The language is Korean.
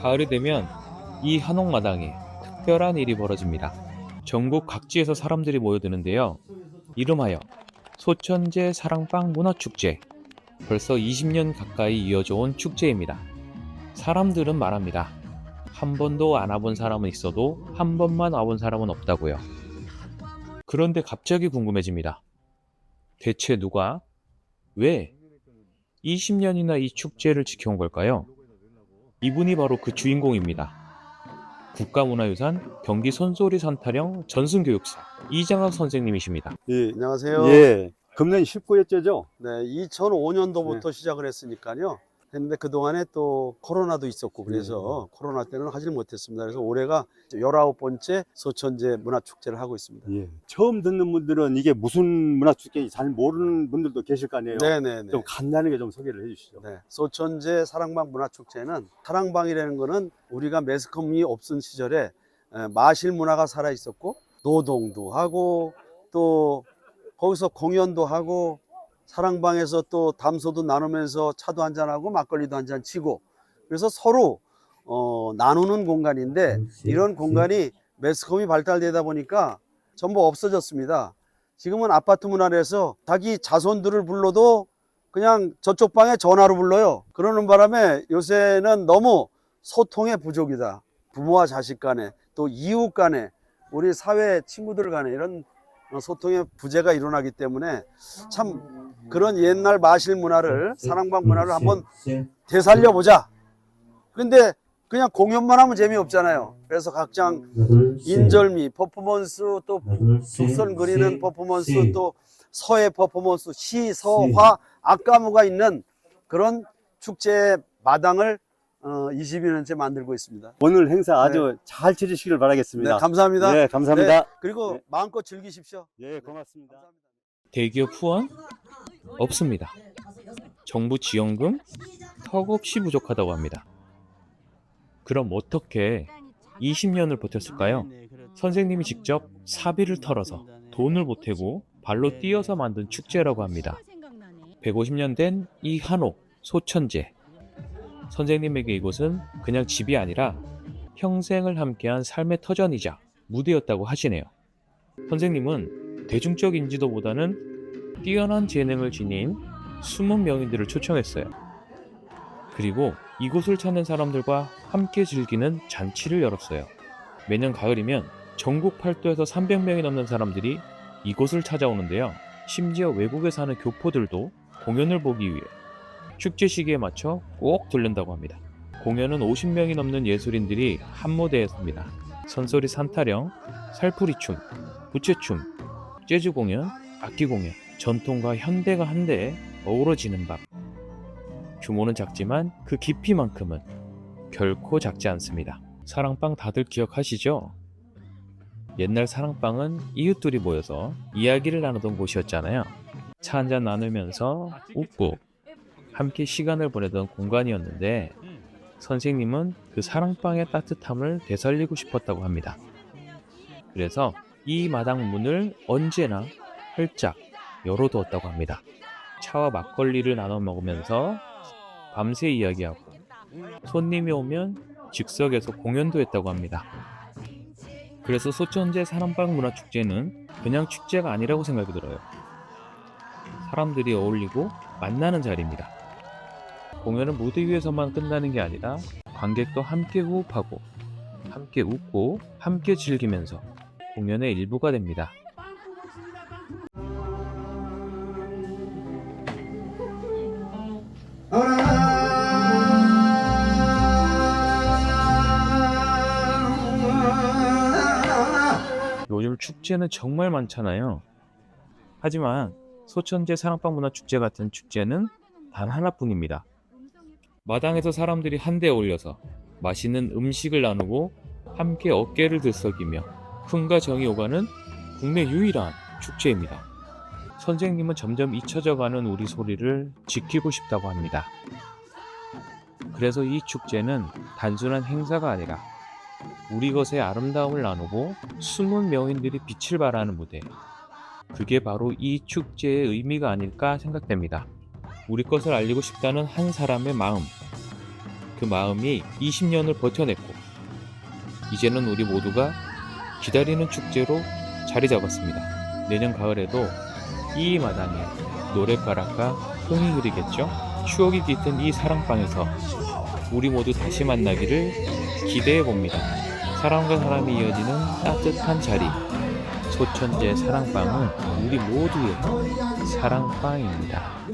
가을이 되면 이 한옥마당에 특별한 일이 벌어집니다. 전국 각지에서 사람들이 모여드는데요. 이름하여 소천제 사랑방 문화축제. 벌써 20년 가까이 이어져 온 축제입니다. 사람들은 말합니다. 한 번도 안 와본 사람은 있어도 한 번만 와본 사람은 없다고요. 그런데 갑자기 궁금해집니다. 대체 누가, 왜 20년이나 이 축제를 지켜온 걸까요? 이분이 바로 그 주인공입니다. 국가문화유산 경기 손소리 산타령 전승교육사 이장학 선생님이십니다. 예, 안녕하세요. 예, 금년 19회째죠. 네, 2005년도부터 시작을 했으니까요. 했는데 그동안에 또 코로나도 있었고 그래서 코로나 때는 하질 못했습니다. 그래서 올해가 19번째 소천제 문화축제를 하고 있습니다. 예. 처음 듣는 분들은 이게 무슨 문화축제인지 잘 모르는 분들도 계실 거 아니에요. 네네네. 좀 간단하게 좀 소개를 해주시죠. 네, 소천제 사랑방 문화축제는 사랑방이라는 거는 우리가 매스컴이 없은 시절에 에, 마실 문화가 살아 있었고 노동도 하고 또 거기서 공연도 하고 사랑방에서 또 담소도 나누면서 차도 한잔 하고 막걸리도 한 잔 치고 그래서 서로 어, 나누는 공간인데 이런 공간이 매스컴이 발달되다 보니까 전부 없어졌습니다. 지금은 아파트 문화에서 자기 자손들을 불러도 그냥 저쪽 방에 전화로 불러요. 그러는 바람에 요새는 너무 소통의 부족이다. 부모와 자식 간에 또 이웃 간에 우리 사회 친구들 간에 이런 소통의 부재가 일어나기 때문에 참 그런 옛날 마실 문화를 사랑방 문화를 한번 되살려 보자. 근데 그냥 공연만 하면 재미없잖아요. 그래서 각장 인절미 퍼포먼스 또 북선 그리는 퍼포먼스 또 서예 퍼포먼스 시, 서, 화, 악가무가 있는 그런 축제 마당을 어, 20년째 만들고 있습니다. 오늘 행사 아주 잘 치르시길 네, 바라겠습니다. 감사합니다. 네, 감사합니다. 네, 그리고 네. 마음껏 즐기십시오. 예, 고맙습니다. 대기업 후원 없습니다. 정부 지원금 턱없이 부족하다고 합니다. 그럼 어떻게 20년을 버텼을까요? 선생님이 직접 사비를 털어서 돈을 보태고 발로 뛰어서 만든 축제라고 합니다. 150년 된 이 한옥 소천제. 선생님에게 이곳은 그냥 집이 아니라 평생을 함께한 삶의 터전이자 무대였다고 하시네요. 선생님은 대중적 인지도보다는 뛰어난 재능을 지닌 숨은 명인들을 초청했어요. 그리고 이곳을 찾는 사람들과 함께 즐기는 잔치를 열었어요. 매년 가을이면 전국 팔도에서 300명이 넘는 사람들이 이곳을 찾아오는데요. 심지어 외국에 사는 교포들도 공연을 보기 위해 축제 시기에 맞춰 꼭 들른다고 합니다. 공연은 50명이 넘는 예술인들이 한 무대에 섭니다. 선소리 산타령, 살풀이춤, 부채춤, 재즈 공연, 악기 공연, 전통과 현대가 한데 어우러지는 밤. 규모는 작지만 그 깊이만큼은 결코 작지 않습니다. 사랑방 다들 기억하시죠? 옛날 사랑방은 이웃들이 모여서 이야기를 나누던 곳이었잖아요. 차 한잔 나누면서 웃고 함께 시간을 보내던 공간이었는데 선생님은 그 사랑방의 따뜻함을 되살리고 싶었다고 합니다. 그래서 이 마당 문을 언제나 활짝 열어두었다고 합니다. 차와 막걸리를 나눠 먹으면서 밤새 이야기하고 손님이 오면 즉석에서 공연도 했다고 합니다. 그래서 소천제 사랑방 문화 축제는 그냥 축제가 아니라고 생각이 들어요. 사람들이 어울리고 만나는 자리입니다. 공연은 무대 위에서만 끝나는 게 아니라 관객도 함께 호흡하고 함께 웃고 함께 즐기면서 공연의 일부가 됩니다. 요즘 축제는 정말 많잖아요. 하지만 소천제 사랑방 문화 축제 같은 축제는 단 하나뿐입니다. 마당에서 사람들이 한데 어울려서 맛있는 음식을 나누고 함께 어깨를 들썩이며 흥과 정이 오가는 국내 유일한 축제입니다. 선생님은 점점 잊혀져가는 우리 소리를 지키고 싶다고 합니다. 그래서 이 축제는 단순한 행사가 아니라 우리 것의 아름다움을 나누고 숨은 명인들이 빛을 발하는 무대. 그게 바로 이 축제의 의미가 아닐까 생각됩니다. 우리 것을 알리고 싶다는 한 사람의 마음. 그 마음이 20년을 버텨냈고 이제는 우리 모두가 기다리는 축제로 자리 잡았습니다. 내년 가을에도 이 마당에 노랫가락과 흥이 흐르겠죠? 추억이 깃든 이 사랑방에서 우리 모두 다시 만나기를 기대해 봅니다. 사람과 사람이 이어지는 따뜻한 자리. 소천제 사랑방은 우리 모두의 사랑방입니다.